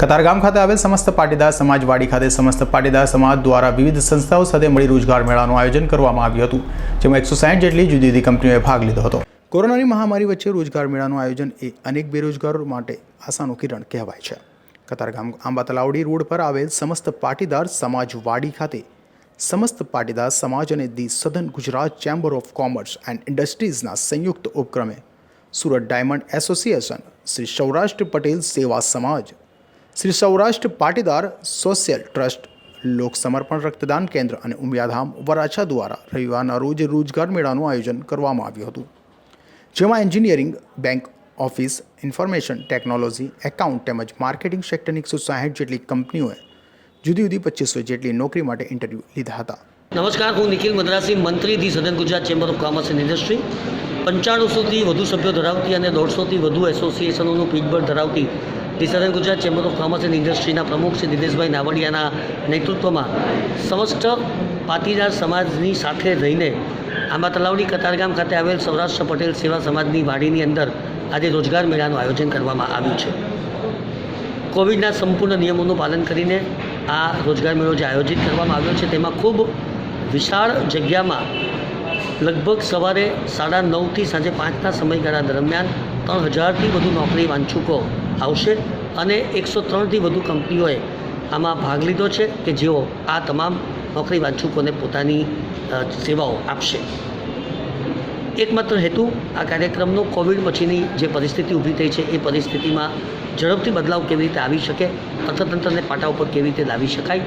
કતારગામ ખાતે આવેલ સમસ્ત પાટીદાર સમાજવાડી ખાતે સમસ્ત પાટીદાર સમાજ દ્વારા વિવિધ સંસ્થાઓ સાથે મળી રોજગાર મેળાનું આયોજન કરવામાં આવ્યું હતું, જેમાં એકસો સાઠ જેટલી જુદી જુદી કંપનીઓએ ભાગ લીધો હતો. કોરોનાની મહામારી વચ્ચે રોજગાર મેળાનું આયોજન એ અનેક બેરોજગારો માટે આશાનું કિરણ કહેવાય છે. કતારગામ આંબા તલાવડી રોડ પર આવેલ સમસ્ત પાટીદાર સમાજવાડી ખાતે સમસ્ત પાટીદાર સમાજ અને the Southern Gujarat chamber of commerce and ઇન્ડસ્ટ્રીઝના સંયુક્ત ઉપક્રમે Surat diamond association Shri Saurashtra Patel Seva Samaj Shri Saurashtra Patidar social trust Lok Samarpan Raktdan Kendra અને ઉમિયાધામ વરાછા દ્વારા રવિવારના રોજ રોજગાર મેળાનું આયોજન કરવામાં આવ્યું હતું. જેમાં engineering bank office information technology account તેમજ માર્કેટિંગ સેક્ટરની એકસો સાહીઠ જેટલી કંપનીઓએ જુદી જુદી પચીસો જેટલી નોકરી માટે ઇન્ટરવ્યૂ લીધા હતા. નમસ્કાર, હું નિખિલ મદ્રાસી, મંત્રી the Southern Gujarat chamber of commerce and industry પંચાણુંસોથી વધુ સભ્યો ધરાવતી અને દોઢસોથી વધુ એસોસિએશનોનું પીઠબળ ધરાવતી the Gujarat chamber of commerce and ઇન્ડસ્ટ્રીના પ્રમુખ શ્રી દિનેશભાઈ નાવડિયાના નેતૃત્વમાં સમસ્ત પાટીદાર સમાજની સાથે રહીને આંબા તલાવડી કતારગામ ખાતે આવેલ સૌરાષ્ટ્ર પટેલ સેવા સમાજની વાડીની અંદર આજે રોજગાર મેળાનું આયોજન કરવામાં આવ્યું છે. કોવિડના સંપૂર્ણ નિયમોનું પાલન કરીને આ રોજગાર મેળો જે આયોજિત કરવામાં આવ્યો છે તેમાં ખૂબ વિશાળ જગ્યામાં લગભગ સવારે સાડા નવથી સાંજે પાંચના સમયગાળા દરમિયાન ત્રણ હજારથી વધુ નોકરી વાંચુકો આવશે અને એકસો ત્રણથી વધુ કંપનીઓએ આમાં ભાગ લીધો છે કે જેઓ આ તમામ નોકરી વાંચુકોને પોતાની સેવાઓ આપશે. એકમાત્ર હેતુ આ કાર્યક્રમનો કોવિડ પછીની જે પરિસ્થિતિ ઊભી થઈ છે, એ પરિસ્થિતિમાં ઝડપથી બદલાવ કેવી રીતે આવી શકે, અર્થતંત્રને પાટા ઉપર કેવી રીતે લાવી શકાય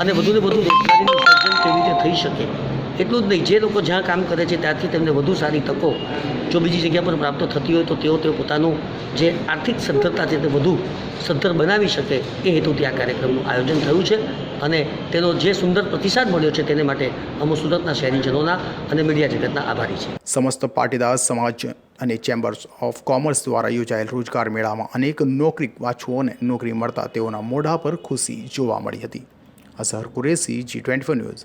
અને વધુને વધુ રોજગારીનું સર્જન કેવી રીતે થઈ શકે એટલું જ નહીં. જે લોકો જ્યાં કામ કરે છે ત્યાંથી તેમને વધુ સારી તકો જો બીજી જગ્યા પર પ્રાપ્ત થતી હોય તો તેઓ તેઓ પોતાનું જે આર્થિક સદ્ધરતા છે તે વધુ સદ્ધર બનાવી શકે એ હેતુથી આ કાર્યક્રમનું આયોજન થયું છે અને તેનો જે સુંદર પ્રતિસાદ મળ્યો છે તેને માટે અમુ સુરતના શહેરીજનોના અને મીડિયા જગતના આભારી છે. સમસ્ત પાટીદાર સમાજ અને ચેમ્બર્સ ઓફ કોમર્સ દ્વારા યોજાયેલ રોજગાર મેળામાં અનેક નોકરી વાછુઓને નોકરી મળતા તેઓના મોઢા પર ખુશી જોવા મળી હતી. Azhar Qureshi G twenty news.